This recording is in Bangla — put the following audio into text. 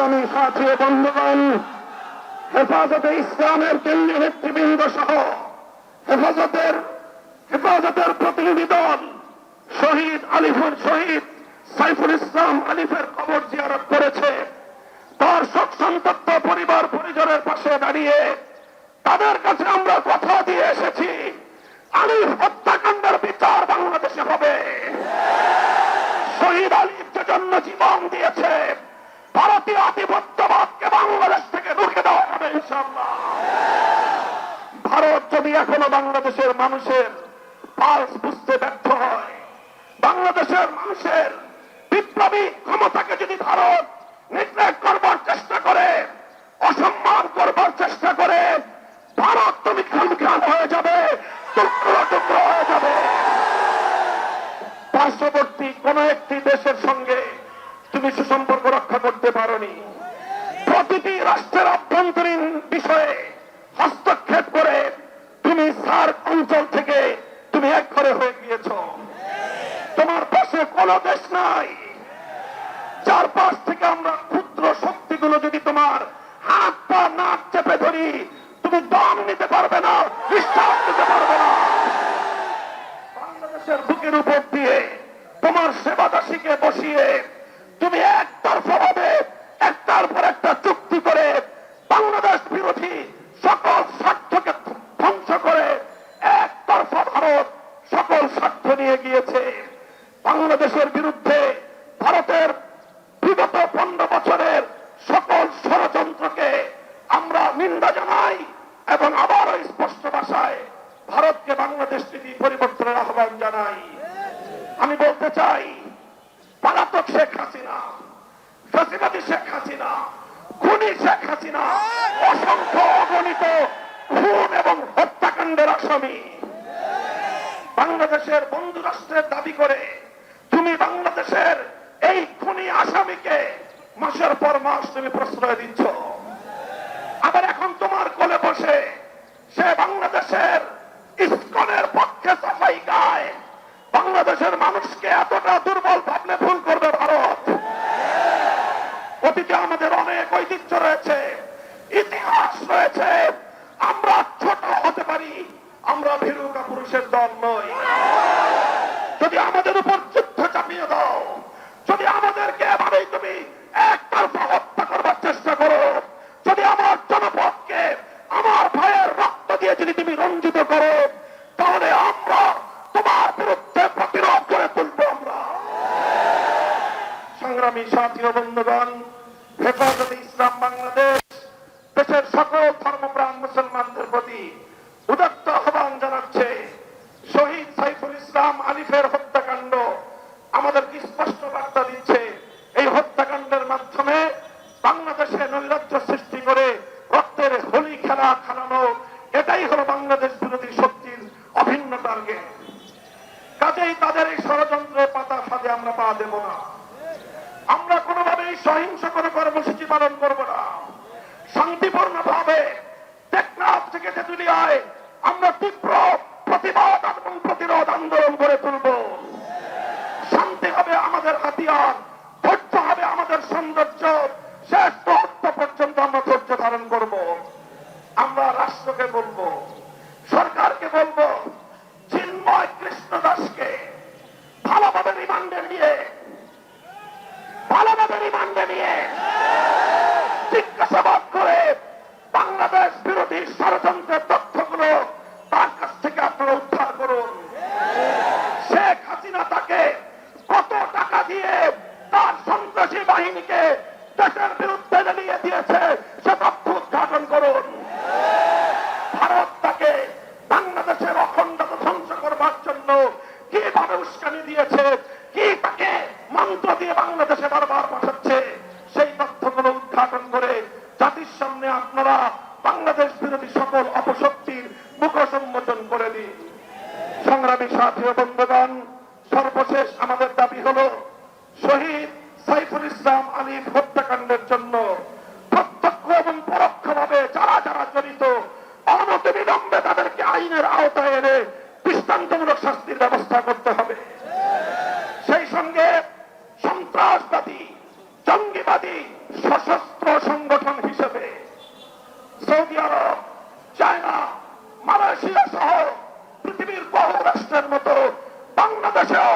সংগ্রামী সাথী ও বন্ধুগণ, হেফাজতে ইসলামের কেন্দ্রীয় নেতৃবৃন্দ সহ হেফাজতের হেফাজতের প্রতিনিধি দল, শহীদ আলিফুর শহীদ সাইফুল ইসলাম আলিফের কবর জিয়ারত করেছে। তার শোক সন্তপ্ত পরিবার পরিজনের পাশে দাঁড়িয়ে তাদের কাছে আমরা কথা দিয়ে এসেছি। আলিফ হত্যাকাণ্ডের ভারত যদি এখনও বাংলাদেশের মানুষের পালস বুঝতে ব্যর্থ হয়, বাংলাদেশের মানুষের বিপ্লবী ক্ষমতাকে যদি ভারত নিগ্লেক্ট করবার চেষ্টা করে, অসম্মান করবার চেষ্টা করে, ভারত তুমি খামখান হয়ে যাবে, টুকরো টুকরো হয়ে যাবে। পার্শ্ববর্তী কোন একটি দেশের সঙ্গে তুমি সুসম্পর্ক রক্ষা করতে পারোনি। প্রতিটি রাষ্ট্রের অভ্যন্তরীণ বিষয়ে হস্তক্ষেপ করে তুমি সার্ক অঞ্চল থেকে তুমি এক ঘরে হয়ে গিয়েছ। তোমার পাশে কোনো দেশ নাই। চারপাশ থেকে আমরা ক্ষুদ্র শক্তিগুলো যদি তোমার হাত পা, নাক চেপে ধরি, তুমি দম নিতে পারবে না, নিঃশ্বাস নিতে পারবে না। বাংলাদেশের বুকের উপর দিয়ে তোমার সেবাদাসীকে বসিয়ে নিন্দা জানাই এবং আবারও স্পষ্ট ভাষায় ভারতকে বাংলাদেশ নীতি পরিবর্তনের আহ্বান জানাই। আমি বলতে চাই, পালাতক শেখ হাসিনা ফেসিবাদী শেখ হাসিনা, খুনি শেখ হাসিনা, অসংখ্য অগণিত খুন এবং হত্যাকাণ্ডের আসামি। বাংলাদেশের বন্ধু রাষ্ট্রের দাবি করে তুমি বাংলাদেশের এই খুনি আসামিকে মাসের পর মাস তুমি প্রশ্রয় দিচ্ছ। কোলে সে বাংলাদেশের ইস্কনের পক্ষে সাফাই গায়। বাংলাদেশের মানুষকে এতটা দুর্বল ভাবলে ভুল করবে ভারত। অতীতে আমাদের অনেক ঐতিহ্য রয়েছে, ইতিহাস রয়েছে। আমরা ছোট হতে পারি, আমরা ভীরুকা পুরুষের দল নই। যদি আমাদের উপর যুদ্ধ চাপিয়ে দাও, যদি আমাদেরকে এভাবেই তুমি একতরফা ও বন্ধুগণ, হেফাজতে ইসলাম বাংলাদেশ, দেশের সকল ধর্মপ্রাণ মুসলমানদের প্রতি উদাত্ত আহ্বান জানাচ্ছে শহীদ সাইফুল ইসলাম আলিফের হত্যাকাণ্ড। আমাদেরকে স্পষ্ট বার্তা দিচ্ছে, এই হত্যাকাণ্ডের মাধ্যমে বাংলাদেশে নৈরাজ্য সৃষ্টি করে রক্তের হোলি খেলা খেলানো, এটাই হলো বাংলাদেশ বিরোধী শক্তির অভিন্ন টার্গেট কাজেই তাদের এই ষড়যন্ত্রের পাতা ফাঁদে আমরা পা দেব না। সহিংস কোনো কর্মসূচি পালন করব না। শান্তিপূর্ণ ভাবে টেকনাফ থেকে তেতুলিয়ায় আমরা তীব্র প্রতিবাদ এবং প্রতিরোধ আন্দোলন করে তুলব। শান্তি হবে আমাদের হাতিয়ার, ধৈর্য হবে আমাদের সৌন্দর্য। শেষ মুহূর্ত পর্যন্ত আমরা ধৈর্য ধারণ করব। আমরা রাষ্ট্রকে বলব, সরকারকে বলব দিয়ে তার সন্ত্রাসী বাহিনীকে দেশের বিরুদ্ধে জ্বালিয়ে দিয়েছে, সে তথ্য উদ্ঘাটন করুন। ভারত তাকে বাংলাদেশের অখণ্ডতা ধ্বংস করবার জন্য কীভাবে উস্কানি দিয়েছে, কি তাকে মন্ত্র দিয়ে বাংলাদেশে বারবার পাঠাচ্ছে, সেই তথ্যগুলো উদ্ঘাটন করে জাতির সামনে আপনারা বাংলাদেশ বিরোধী সকল অপশক্তির মুখ সম্মোচন করে দিন। সংগ্রামী সাথী বন্ধুগণ, সর্বশেষ আমাদের দাবি হলো শহীদ সাইফুল ইসলাম আলিফ হত্যাকাণ্ডের জন্য প্রত্যক্ষ এবং পরোক্ষভাবে যারা যারা জড়িত অনতিবিলম্বে তাদেরকে আইনের আওতায় এনে দৃষ্টান্তমূলক শাস্তির ব্যবস্থা করতে হবে। সেই সঙ্গে সন্ত্রাসবাদী, জঙ্গিবাদী, সশস্ত্র সংগঠন হিসেবে সৌদি আরব, চায়না, মালয়েশিয়া সহ পৃথিবীর বহু রাষ্ট্রের মতো বাংলাদেশেও